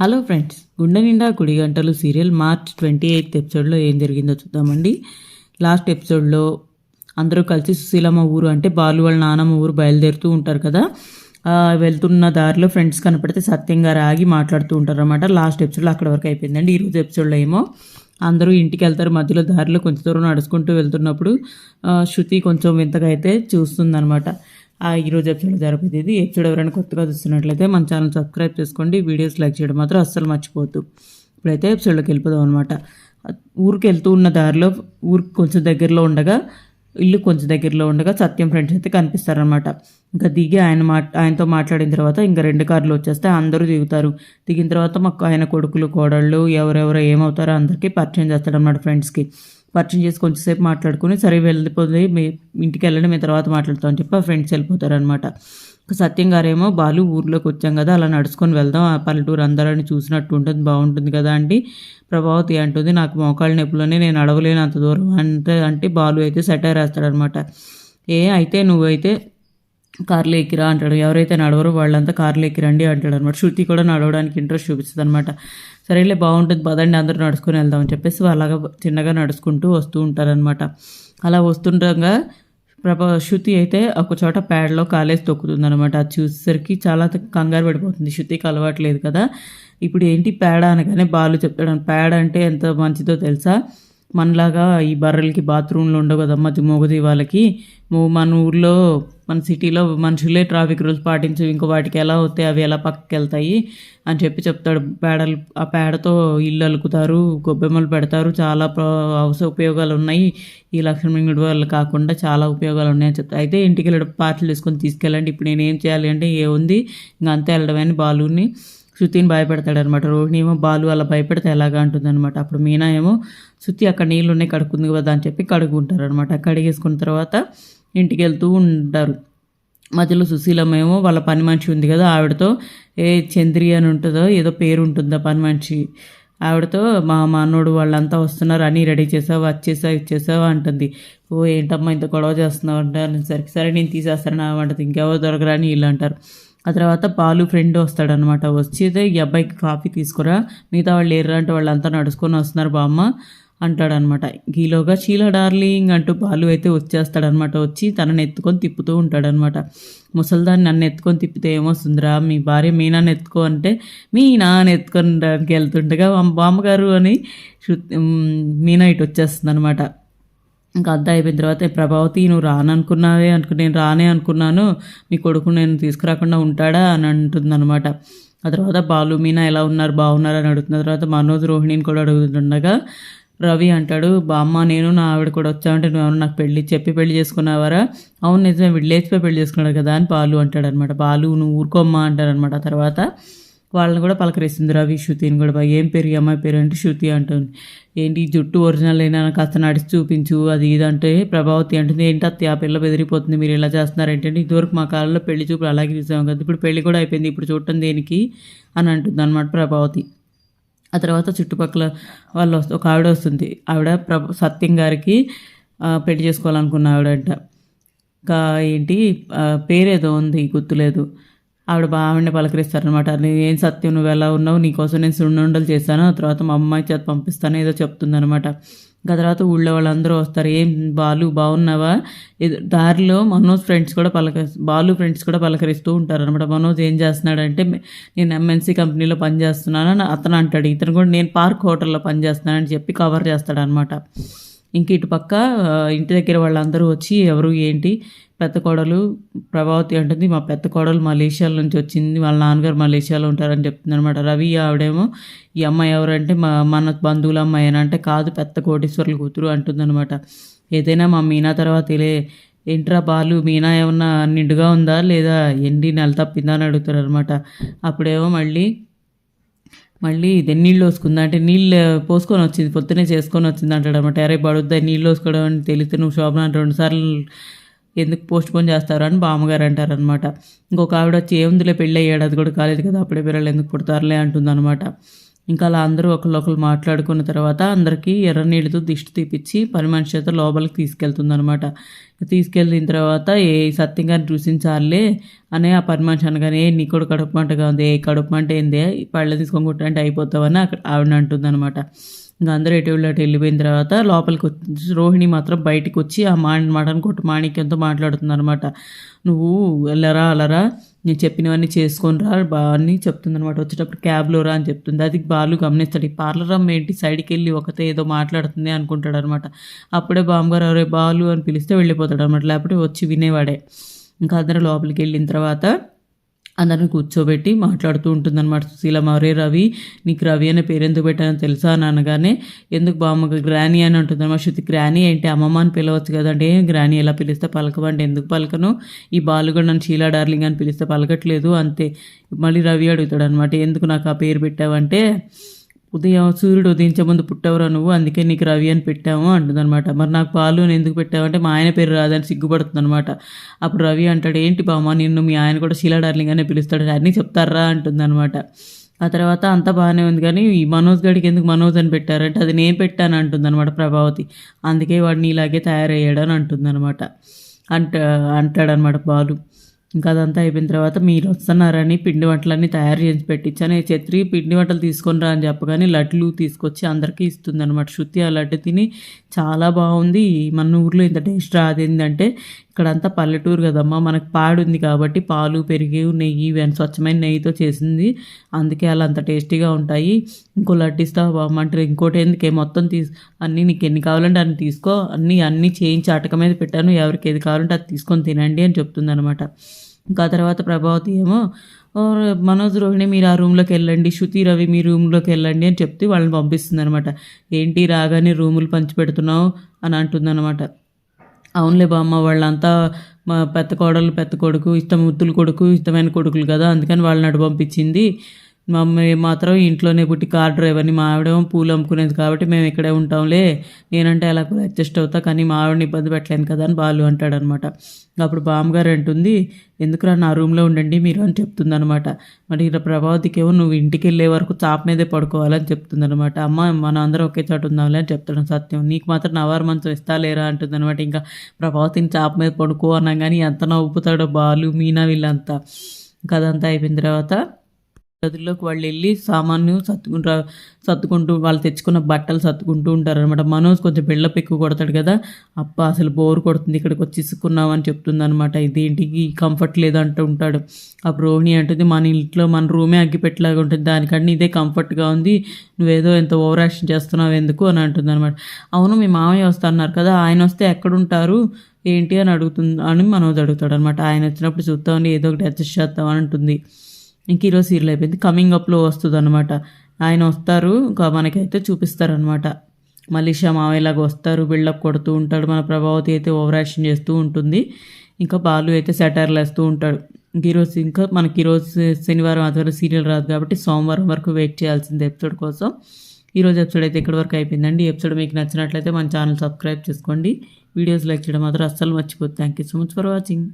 Hello friends గుండె నిండా కుడి గంటలు సీరియల్ మార్చ్ ట్వంటీ ఎయిత్ ఎపిసోడ్లో ఏం జరిగిందో చూద్దామండి. లాస్ట్ ఎపిసోడ్లో అందరూ కలిసి సుశీలమ్మ ఊరు అంటే బాలు వాళ్ళ నానమ్మ ఊరు బయలుదేరుతూ ఉంటారు కదా. వెళ్తున్న దారిలో ఫ్రెండ్స్ కనపడితే సత్యం గారు ఆగి మాట్లాడుతూ ఉంటారు అనమాట లాస్ట్ ఎపిసోడ్లో అక్కడ వరకు అయిపోయిందండి ఈరోజు ఎపిసోడ్లో ఏమో. అందరూ ఇంటికి వెళ్తారు మధ్యలో దారిలో కొంచెం దూరం నడుచుకుంటూ వెళ్తున్నప్పుడు శృతి కొంచెం వింతగా అయితే చూస్తుందనమాట ఈరోజు ఎపిసోడ్ జరిపేది ఇది. ఎపిసోడ్ ఎవరైనా కొత్తగా చూస్తున్నట్లయితే మన ఛానల్ సబ్స్క్రైబ్ చేసుకోండి. వీడియోస్ లైక్ చేయడం మాత్రం అస్సలు మర్చిపోద్దు ఇప్పుడైతే ఎపిసోడ్లోకి వెళ్ళిపోదాం అనమాట ఊరికి వెళ్తూ ఉన్న దారిలో ఊరికి కొంచెం దగ్గరలో ఉండగా ఇల్లు కొంచెం దగ్గరలో ఉండగా సత్యం ఫ్రెండ్స్ అయితే కనిపిస్తారనమాట ఇంకా దిగి ఆయన మా ఆయనతో మాట్లాడిన తర్వాత ఇంకా రెండు కార్లు వచ్చేస్తే అందరూ దిగుతారు. దిగిన తర్వాత మాకు ఆయన కొడుకులు కోడళ్ళు ఎవరెవరు ఏమవుతారో అందరికీ పరిచయం చేస్తాడన్నమాట ఫ్రెండ్స్కి పరిచయం చేసి కొంచెంసేపు మాట్లాడుకుని సరే వెళ్ళిపోతుంది మీ ఇంటికి వెళ్ళండి మేము తర్వాత మాట్లాడతాం అని చెప్పి ఆ ఫ్రెండ్స్ వెళ్ళిపోతారనమాట సత్యం గారేమో బాలు ఊర్లోకి వచ్చాం కదా అలా నడుచుకొని వెళ్దాం ఆ పల్లెటూరు అందరిని చూసినట్టు ఉంటుంది బాగుంటుంది కదా అండి ప్రభావతి అంటుంది. నాకు మోకాళ్ళ నొప్పులోనే నేను అడవలేను అంత దూరం అంటే అంటే బాలు అయితే సెటైర్ వేస్తాడనమాట ఏ అయితే నువ్వైతే కార్లో ఎక్కిరా అంటాడు. ఎవరైతే నడవరో వాళ్ళంతా కార్లో ఎక్కిరండి అంటాడు అనమాట శృతి కూడా నడవడానికి ఇంట్రెస్ట్ చూపిస్తుంది అనమాట సరేలే బాగుంటుంది పదండి అందరూ నడుచుకొని వెళ్దాం అని చెప్పేసి అలాగా చిన్నగా నడుచుకుంటూ వస్తూ ఉంటారనమాట అలా వస్తుండగా ప్రభా శృతి అయితే ఒక చోట ప్యాడ్లో కాలేజ్ తొక్కుతుంది అనమాట అది చూసేసరికి చాలా కంగారు పడిపోతుంది. శృతికి అలవాట్లేదు కదా. ఇప్పుడు ఏంటి పేడ అనగానే బాలు చెప్తాడు. పేడ అంటే ఎంత మంచిదో తెలుసా? మనలాగా ఈ బర్రెలకి బాత్రూమ్లు ఉండవు కదమ్మా మూగది వాళ్ళకి. మన ఊర్లో మన సిటీలో మనుషులే ట్రాఫిక్ రూల్స్ పాటించు ఇంకో వాటికి ఎలా అవుతాయి? అవి ఎలా పక్కకి వెళ్తాయి అని చెప్పి చెప్తాడు. పేడలు ఆ పేడతో ఇల్లు అలుకుతారు గొబ్బెమ్మలు పెడతారు. చాలా ప్ర అవసర ఉపయోగాలు ఉన్నాయి ఈ లక్ష్మణుడి వాళ్ళు కాకుండా చాలా ఉపయోగాలు ఉన్నాయని చెప్తారు అయితే ఇంటికి వెళ్ళడం పార్సల్ తీసుకొని తీసుకెళ్ళండి. ఇప్పుడు నేను ఏం చేయాలి అంటే ఏ ఉంది? ఇంకా అంతే వెళ్ళడమని బాలుని శృతిని భయపెడతాడు అనమాట రోహిణి ఏమో బాలు అలా భయపెడితే ఎలాగా అంటుందన్నమాట అప్పుడు మీనా ఏమో శృతి అక్కడ నీళ్ళు ఉన్నాయి కడుక్కుంది కదా అని చెప్పి కడుగుంటారు అనమాట కడిగేసుకున్న తర్వాత ఇంటికి వెళ్తూ ఉంటారు. మధ్యలో సుశీలమ్మ ఏమో వాళ్ళ పని మనిషి ఉంది కదా ఆవిడతో ఏ చంద్రి అని ఉంటుందో ఏదో పేరు ఉంటుందా పని మనిషి. ఆవిడతో మా మానోడు వాళ్ళంతా వస్తున్నారు అని రెడీ చేసావు వచ్చేసావు ఇచ్చేసావు అంటుంది. ఓ ఏంటమ్మా ఇంత గొడవ చేస్తున్నావు అంటే సరే సరే నేను తీసేస్తాను అంటది ఇంకెవరు దొరకరాని వీళ్ళు అంటారు. ఆ తర్వాత బాలు ఫ్రెండ్ వస్తాడనమాట వచ్చేదే ఈ అబ్బాయికి కాఫీ తీసుకురా మిగతా వాళ్ళు లేరు అంటే వాళ్ళంతా నడుచుకొని వస్తున్నారు బామ్మ అంటాడనమాట ఈలోగా షీలా డార్లింగ్ అంటూ బాలు అయితే వచ్చేస్తాడనమాట వచ్చి తనని ఎత్తుకొని తిప్పుతూ ఉంటాడనమాట ముసల్దాన్ని నన్ను ఎత్తుకొని తిప్పితే ఏమొస్తుందిరా? మీ భార్య మీనాన్ని ఎత్తుకో అంటే మీ నాన్న ఎత్తుకొని వెళ్తుండగా బామ్మగారు అని మీనా ఇటు వచ్చేస్తుంది అనమాట ఇంకా అద్ద అయిపోయిన తర్వాత ప్రభావతి నువ్వు రాననుకున్నావే అనుకు నేను రానే అనుకున్నాను. మీ కొడుకు నేను తీసుకురాకుండా ఉంటాడా? అని అంటుందన్నమాట. ఆ తర్వాత బాలు మీనా ఎలా ఉన్నారు? బాగున్నారు? అని అడుగుతున్న తర్వాత మనోజ్ రోహిణిని కూడా అడుగుతుండగా రవి అంటాడు బామ్మ నేను నా ఆవిడ కూడా వచ్చామంటే నువ్వు నాకు పెళ్ళి చెప్పి పెళ్ళి చేసుకున్నావారా? అవును నిజమే విలేజ్పై పెళ్ళి చేసుకున్నాడు కదా అని బాలు అంటాడనమాట బాలు నువ్వు ఊరుకోమ్మా అంటారనమాట ఆ తర్వాత వాళ్ళని కూడా పలకరిస్తుంది రవి శృతిని కూడా. ఏం పేరు అమ్మాయి పేరు అంటే శృతి అంటుంది. ఏంటి ఈ జుట్టు ఒరిజినల్ అయినా కాస్త నడిచి చూపించు అది ఇది అంటే ప్రభావతి అంటుంది. ఏంటి అత్త ఆ పిల్ల బెదిరిపోతుంది మీరు ఇలా చేస్తున్నారు ఏంటంటే ఇదివరకు మా కాలంలో పెళ్ళి చూపులు అలాగే చూసాం కదా ఇప్పుడు పెళ్ళి కూడా అయిపోయింది ఇప్పుడు చూడటం దేనికి అని అంటుంది అనమాట ప్రభావతి. ఆ తర్వాత చుట్టుపక్కల వాళ్ళు వస్తు ఒక ఆవిడ వస్తుంది. ఆవిడ ప్రభ సత్యం గారికి పెళ్ళి చేసుకోవాలనుకున్న ఆవిడంట. ఇంకా ఏంటి పేరేదో ఉంది గుర్తులేదు. ఆవిడ బావిని పలకరిస్తారనమాట ఏం సత్యం? నువ్వు ఎలా ఉన్నావు? నీకోసం నేను సున్నుండలు చేశాను. ఆ తర్వాత మా అమ్మాయి చేత పంపిస్తాను ఏదో చెప్తుందనమాట ఆ తర్వాత ఊళ్ళో వాళ్ళందరూ వస్తారు. ఏం బాలు బాగున్నావా దారిలో మనోజ్ ఫ్రెండ్స్ కూడా పలక బాలు ఫ్రెండ్స్ కూడా పలకరిస్తూ ఉంటారు అనమాట మనోజ్ ఏం చేస్తున్నాడంటే నేను ఎంఎన్సీ కంపెనీలో పనిచేస్తున్నాను అని అతను అంటాడు. ఇతను కూడా నేను పార్క్ హోటల్లో పనిచేస్తున్నానని చెప్పి కవర్ చేస్తాడనమాట ఇంక ఇటు పక్క ఇంటి దగ్గర వాళ్ళందరూ వచ్చి ఎవరు? ఏంటి? పెద్ద కోడలు ప్రభావతి అంటుంది మా పెద్ద కోడలు మలేషియా నుంచి వచ్చింది వాళ్ళ నాన్నగారు మలేషియాలో ఉంటారని చెప్తుంది అనమాట రవి ఆవిడేమో ఈ అమ్మాయి ఎవరంటే మా మన బంధువుల అమ్మాయి అని అంటే కాదు పెద్ద కోటేశ్వర్ల కూతురు అంటుందన్నమాట. ఏదైనా మా మీనా తర్వాత లే ఏంట్రా బాలు మీనా ఏమన్నా నిండుగా ఉందా లేదా ఎండి నెల తప్పిందా? అని అడుగుతారు అనమాట అప్పుడేమో మళ్ళీ మళ్ళీ ఇదే నీళ్ళు పోసుకుందా? అంటే నీళ్ళు పోసుకొని వచ్చింది పొద్దునే చేసుకొని వచ్చింది అంటాడు అనమాట అరే పడుద్దా నీళ్ళు పోసుకోవడం అని తెలిస్తే నువ్వు శోభన రెండు సార్లు ఎందుకు పోస్ట్ పోన్ చేస్తారు అని బామ్మగారు అంటారనమాట ఇంకొక ఆవిడ వచ్చి ఏముందిలే పెళ్ళి ఏడాది కూడా కాలేదు కదా అప్పుడే పిల్లలు ఎందుకు పుడతారులే అంటుందన్నమాట. ఇంకా అలా అందరూ ఒకళ్ళొకరు మాట్లాడుకున్న తర్వాత అందరికీ ఎర్ర నీళ్ళతో దిష్టి తీపిచ్చి పని మనిషి చేత లోపలికి తీసుకెళ్తుంది అనమాట తీసుకెళ్ళిన తర్వాత ఏ సత్యం గారిని చూసించాలే అనే ఆ పని మనిషి అనగానే నీ కూడా కడుపు మంటగా ఉంది ఏ కడుపు మంట ఏందే పళ్ళ తీసుకొని కుట్టంటే అయిపోతావని అక్కడ ఆవిడ అంటుంది అనమాట ఇంకా అందరూ ఎటు అటు వెళ్ళిపోయిన తర్వాత లోపలికి వచ్చి రోహిణి మాత్రం బయటకు వచ్చి ఆ మా మటన్ కొట్టు మాణిక్యంతో మాట్లాడుతుందనమాట నువ్వు వెళ్ళరా అలరా? నేను చెప్పినవన్నీ చేసుకొని రా బా అని చెప్తుందనమాట వచ్చేటప్పుడు క్యాబ్లో రా అని చెప్తుంది. అది బాలు గమనిస్తాడు. ఈ పార్లర్ అమ్మ ఏంటి? సైడ్కి వెళ్ళి ఒకతే ఏదో మాట్లాడుతుంది అనుకుంటాడు అనమాట అప్పుడే బామ్మగారు ఎవరే బాలు అని పిలిస్తే వెళ్ళిపోతాడు అనమాట లేకపోతే వచ్చి వినేవాడే. ఇంకా అందరూ లోపలికి వెళ్ళిన తర్వాత అందరిని కూర్చోబెట్టి మాట్లాడుతూ ఉంటుందన్నమాట. సుశీల మరే రవి నీకు రవి అనే పేరు ఎందుకు పెట్టానో తెలుసా? అని అనగానే ఎందుకు బామ్మ గ్రానీ అని ఉంటుందన్నమాట శృతి గ్రానీ ఏంటి? అమ్మమ్మ అని పిలవచ్చు కదండి. గ్రానీ ఎలా పిలిస్తే పలకమంటే ఎందుకు పలకను? ఈ బాలుగా నన్ను షీలా డార్లింగ్ అని పిలిస్తే పలకట్లేదు అంతే. మళ్ళీ రవి అడుగుతాడు అనమాట ఎందుకు నాకు ఆ పేరు పెట్టావంటే ఉదయం సూర్యుడు ఉదయించే ముందు పుట్టవరా నువ్వు అందుకే నీకు రవి అని పెట్టాము అంటుందన్నమాట. మరి నాకు పాలు అని ఎందుకు పెట్టావంటే మా ఆయన పేరు రాదని సిగ్గుపడుతుంది అనమాట అప్పుడు రవి అంటాడు ఏంటి బామ్మ నిన్ను మీ ఆయన కూడా శీలా డార్లింగ్ అనే పిలుస్తాడు అన్నీ చెప్తారా? అంటుందన్నమాట. ఆ తర్వాత అంతా బాగానే ఉంది కానీ ఈ మనోజ్ గడికి ఎందుకు మనోజ్ అని పెట్టారంటే అది నేను పెట్టాను అంటుందన్నమాట ప్రభావతి. అందుకే వాడిని ఇలాగే తయారయ్యాడని అంటుందన్నమాట. అంట అంటాడనమాట బాలు. ఇంకా అదంతా అయిపోయిన తర్వాత మీరు వస్తున్నారని పిండి వంటలన్నీ తయారు చేసి పెట్టించాను. ఛత్రి పిండి వంటలు తీసుకొని రా అని చెప్పగానే లడ్లు తీసుకొచ్చి అందరికీ ఇస్తుంది అనమాట శృతి ఆ లడ్డు తిని చాలా బాగుంది. మన ఊర్లో ఇంత టేస్ట్ రాదేంటంటే ఇక్కడంతా పల్లెటూరు కదమ్మా. మనకు పాడుంది కాబట్టి పాలు పెరిగి నెయ్యి ఇవన్నీ స్వచ్ఛమైన నెయ్యితో చేసింది. అందుకే అలా అంత టేస్టీగా ఉంటాయి. ఇంకో లడ్డు ఇస్తావా బాగుంటారు ఇంకోటి ఎందుకే? మొత్తం తీసు అన్నీ నీకు ఎన్ని కావాలంటే అన్ని తీసుకో. అన్నీ అన్నీ చేయించి అటక మీద పెట్టాను. ఎవరికి ఏది కావాలంటే అది తీసుకొని తినండి అని చెప్తుంది అనమాట ఇంకా తర్వాత ప్రభావతి ఏమో మనోజ్ రోహిణి మీరు ఆ రూమ్లోకి వెళ్ళండి. శృతి రవి మీ రూమ్లోకి వెళ్ళండి అని చెప్తే వాళ్ళని పంపిస్తుంది అనమాట ఏంటి రాగానే రూములు పంచి పెడుతున్నావు అని అంటుందన్నమాట. అవునులే బామ్మ వాళ్ళంతా మా పెద్ద కోడలు పెద్ద కొడుకు ఇష్టం ముత్తులు కొడుకు ఇష్టమైన కొడుకులు కదా అందుకని వాళ్ళని అటు పంపించింది. మమ్మీ మాత్రం ఇంట్లోనే పుట్టి కార్ డ్రైవర్ని మా ఆవిడేమో పూలు అమ్ముకునేది కాబట్టి మేము ఇక్కడే ఉంటాంలే. నేనంటే అలా కూడా అడ్జస్ట్ అవుతా కానీ మా ఆవిడని ఇబ్బంది పెట్టలేను కదా అని బాలు అంటాడనమాట. అప్పుడు బామ్మగారు అంటుంది ఎందుకురా నా రూమ్లో ఉండండి మీరు అని చెప్తుందనమాట. మరి ఇలా ప్రభావతికేమో నువ్వు ఇంటికి వెళ్ళే వరకు చాప మీదే పడుకోవాలని చెప్తుందనమాట. అమ్మ మన అందరం ఒకే చోట ఉందాంలే అని చెప్తాడు సత్యం. నీకు మాత్రం నవారు మంచం ఇస్తా లేరా అంటుందనమాట. ఇంకా ప్రభావతిని చాప మీద పడుకో అన్నా కానీ ఎంత నవ్వుతాడో బాలు మీనా వీళ్ళంతా. ఇంకా అదంతా అయిపోయిన తర్వాత గదిలోకి వాళ్ళు వెళ్ళి సామాన్లు సర్దుకుంటూ సర్దుకుంటూ వాళ్ళు తెచ్చుకున్న బట్టలు సర్దుకుంటూ ఉంటారు అనమాట మనోజ్ కొంచెం బిళ్ళ ఎక్కువ కొడతాడు కదా. అప్ప అసలు బోర్ కొడుతుంది ఇక్కడికి వచ్చి ఇసుకున్నామని చెప్తుంది అనమాట ఇదేంటికి కంఫర్ట్ లేదంటూ ఉంటాడు. అప్పుడు రోహిణి అంటుంది మన ఇంట్లో మన రూమే అగ్గిపెట్టలాగా ఉంటుంది. దానికంటే ఇదే కంఫర్ట్గా ఉంది. నువ్వేదో ఎంత ఓవర్ యాక్షన్ చేస్తున్నావు ఎందుకు? అని అంటుంది అనమాట అవును మీ మామయ్య వస్తున్నారు కదా. ఆయన వస్తే ఎక్కడుంటారు? ఏంటి? అని అడుగుతుంది అని మనోజ్ అడుగుతాడు అనమాట ఆయన వచ్చినప్పుడు చూద్దామని ఏదో ఒకటి అడ్జస్ట్ చేద్దాం అని ఇంక ఈరోజు సీరియల్ అయిపోయింది. కమింగ్ అప్లో వస్తుంది అనమాట ఆయన వస్తారు ఇంకా మనకైతే చూపిస్తారనమాట మలీషా మావయ్యలాగా వస్తారు బిల్డప్ కొడుతూ ఉంటాడు మన ప్రభావతి అయితే ఓవర్ యాక్షన్ చేస్తూ ఉంటుంది. ఇంకా బాలు అయితే సెటర్లు వేస్తూ ఉంటాడు. ఇంక ఈరోజు ఇంకా మనకి ఈరోజు శనివారం ఆదివారం సీరియల్ రాదు కాబట్టి సోమవారం వరకు వెయిట్ చేయాల్సింది ఎపిసోడ్ కోసం. ఈరోజు ఎపిసోడ్ అయితే ఇక్కడి వరకు అయిపోయిందండి. ఎపిసోడ్ మీకు నచ్చినట్లయితే మన ఛానల్ సబ్స్క్రైబ్ చేసుకోండి. వీడియోస్ లైక్ చేయడం మాత్రం అస్సలు మర్చిపోతుంది thank you so much for watching